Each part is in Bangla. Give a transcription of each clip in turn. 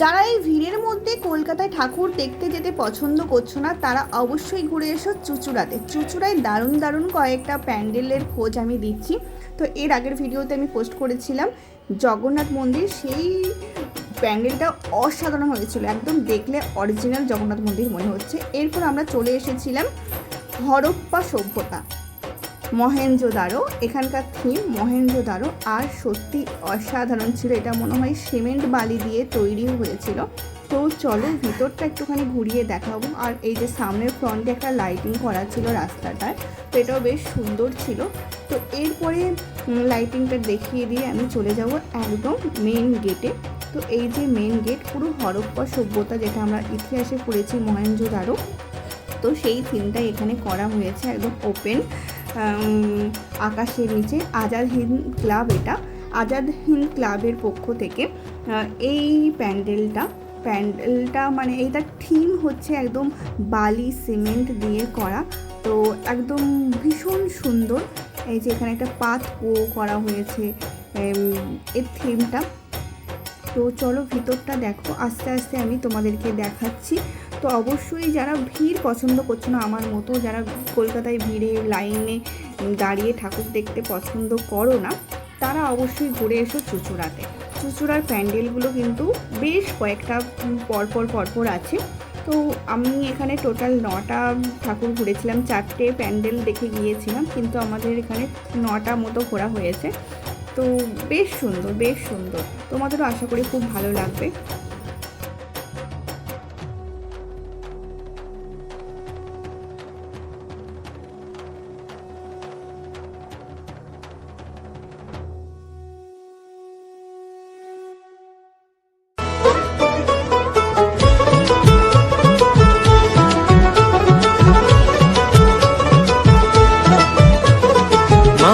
যারা এই ভিড়ের মধ্যে কলকাতায় ঠাকুর দেখতে যেতে পছন্দ করছ না, তারা অবশ্যই ঘুরে এসো চুচুড়াতে। চুচুড়ায় দারুণ দারুণ কয়েকটা প্যান্ডেলের খোঁজ আমি দিচ্ছি। তো এর আগের ভিডিওতে আমি পোস্ট করেছিলাম, জগন্নাথ মন্দির, সেই প্যান্ডেলটা অসাধারণ হয়েছিল। একদম দেখলে অরিজিনাল জগন্নাথ মন্দির মনে হচ্ছে। এরপর আমরা চলে এসেছিলাম হরপ্পা সভ্যতা। মহেঞ্জোদারো এখানকার থিম মহেঞ্জোদারো আর সত্যি অসাধারণ ছিল এটা মনে হয় সিমেন্ট বালি দিয়ে তৈরি হয়েছিল। তো চলো ভিতরটা একটুখানি ঘুরিয়ে দেখাবো। আর এই যে সামনের ফ্রন্টে একটা লাইটিং করা ছিল রাস্তাটায়, তো এটাও বেশ সুন্দর ছিল। তো এরপরে লাইটিংটা দেখিয়ে দিয়ে আমি চলে যাব একদম মেন গেটে তো এই যে মেন গেট পুরো হরপ্পা সভ্যতা যেটা আমরা ইতিহাসে পড়েছি মহেঞ্জোদারো তো সেই থিমটাই এখানে করা হয়েছে, একদম ওপেন আকাশের নিচে আজাদ হিন্দ ক্লাব এটা। আজাদ হিন্দ ক্লাবের পক্ষ থেকে এই প্যান্ডেলটা প্যান্ডেলটা মানে এইটার থিম হচ্ছে একদম বালি সিমেন্ট দিয়ে করা। তো একদম ভীষণ সুন্দর। এই যে এখানে একটা পাত করা হয়েছে এর থিমটা। তো চলো ভিতরটা দেখো। আস্তে আস্তে আমি তোমাদেরকে দেখাচ্ছি। তো অবশ্যই যারা ভিড় পছন্দ করছ না, আমার মতো যারা কলকাতায় ভিড়ে লাইনে দাঁড়িয়ে ঠাকুর দেখতে পছন্দ করো না, তারা অবশ্যই ঘুরে এসো চুচুড়াতে। চুচুড়ার প্যান্ডেলগুলো কিন্তু বেশ কয়েকটা পরপর পরপর আছে। তো আমি এখানে টোটাল নটা ঠাকুর ঘুরেছিলাম, চারটে প্যান্ডেল দেখে গিয়েছিলাম, কিন্তু আমাদের এখানে নটা মতো ঘোরা হয়েছে। তো বেশ সুন্দর বেশ সুন্দর। তোমাদেরও আশা করি খুব ভালো লাগবে।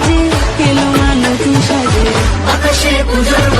বাজে এলো নতুন সাজে আকাশে পুজোর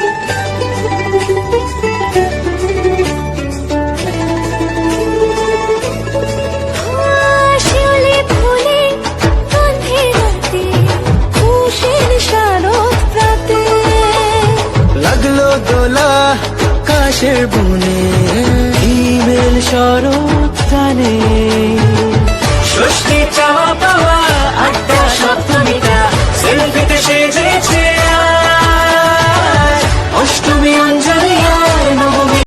আকাশের বনে হিমেল শরৎ কানে